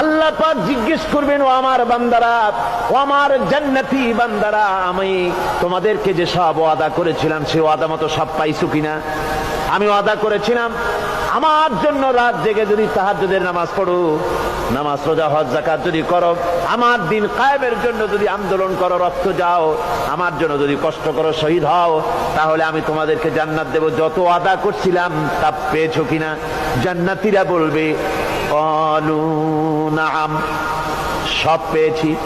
আল্লাহ পাক জিজ্ঞেস করবেন, ও আমার বান্দারা, ও আমার জান্নাতি বান্দারা, আমি তোমাদেরকে যে সব ওয়াদা করেছিলাম, সে ওয়াদা মতো সব পাইছো কিনা? আমি ওয়াদা করেছিলাম, আমার জন্য রাত জেগে যদি তাহাজ্জুদের নামাজ পড়ো, নামাজ রোজা, হজ জাকাত যদি করো, আমার দিন কায়েমের জন্য যদি আন্দোলন করো, রক্ত যাও, আমার জন্য যদি কষ্ট করো, শহীদ হও, তাহলে আমি তোমাদেরকে জান্নাত দেব। যত ওয়াদা করছিলাম, তা পেয়েছ কিনা? জান্নাতীরা বলবে কলু নাম, সব পেয়েছি,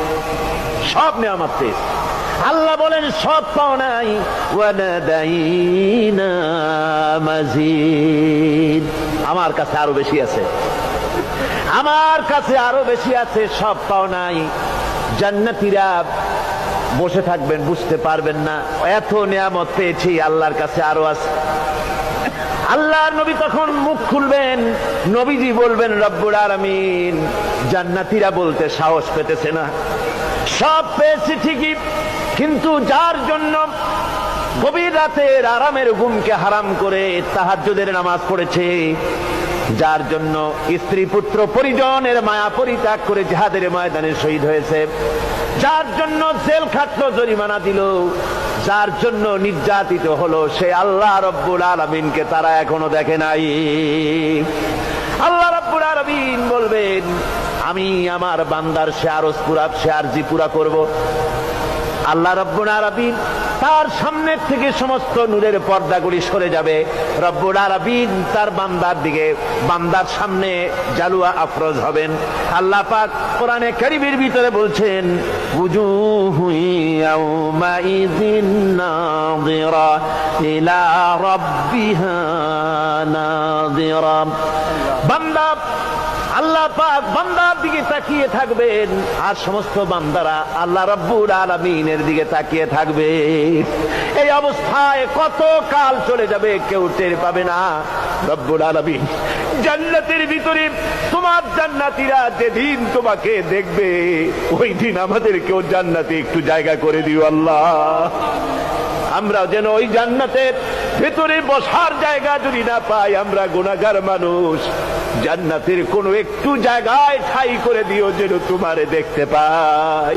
সব নেয়ামত পেয়েছি। আল্লাহ বলেন, সব পাও নাই। মাজিদ। আমার কাছে আরও বেশি আছে। আমার কাছে আরও বেশি আছে, সব পাও নাই। জান্নাতীরা বসে থাকবেন, বুঝতে পারবেন না। এত নিয়ামত পেয়েছি, আল্লাহর কাছে আরও আছে। আল্লাহর নবী তখন মুখ খুলবেন? নবীজি বলবেন রব্বুর আলামিন, জান্নাতীরা বলতে সাহস পেতেছে না। সব পেয়েছি ঠিকই, কিন্তু যার জন্য গভীর রাতের আরামের ঘুমকে হারাম করে তাহাজ্জুদের নামাজ পড়েছে, যার জন্য স্ত্রী পুত্র পরিজনের মায়া পরিত্যাগ করে জেহাদের ময়দানে শহীদ হয়েছে, যার জন্য জেল খাটলো, জরিমানা দিল যার জন্য নির্যাতিত হলো সে আল্লাহ রব্বুল আলমিনকে তারা এখনও দেখে নাই। আল্লাহ রব্বুল আলমিন বলবেন, আমি আমার বান্দার আরজ পুরা সে আরজি পুরা করব। আল্লাহ রব্বুল আরবিন তার সামনের থেকে সমস্ত নূরের পর্দাগুলি সরে যাবে। রব্বুল আরবিন তার বান্দার দিকে, বান্দার সামনে জালুয়া আফরোজ হবেন। আল্লাহ পাক কোরআনে কারিমের ভিতরে বলছেন وجوه يومئذ ناظرة إلى ربها ناظرة. بندر পাক বান্দার দিকে তাকিয়ে থাকবেন। আর সমস্ত বান্দারা আল্লাহ আলমিনের দিকে তাকিয়ে থাকবে এই অবস্থায় কত কাল চলে যাবে কেউ টের পাবে না। আলমিন জান্নাতের ভিতরে তোমার জান্নাতিরা যেদিন তোমাকে দেখবে, ওই দিন আমাদের কেউ জান্নাতে একটু জায়গা করে দিও আল্লাহ। আমরা যেন ওই জান্নাতের ভেতরে বসার জায়গা যদি না পাই, আমরা গুণাগার মানুষ। জান্নাতের কোনো একটু জায়গায় ঠাই করে দিও যেন তোমারে দেখতে পাই।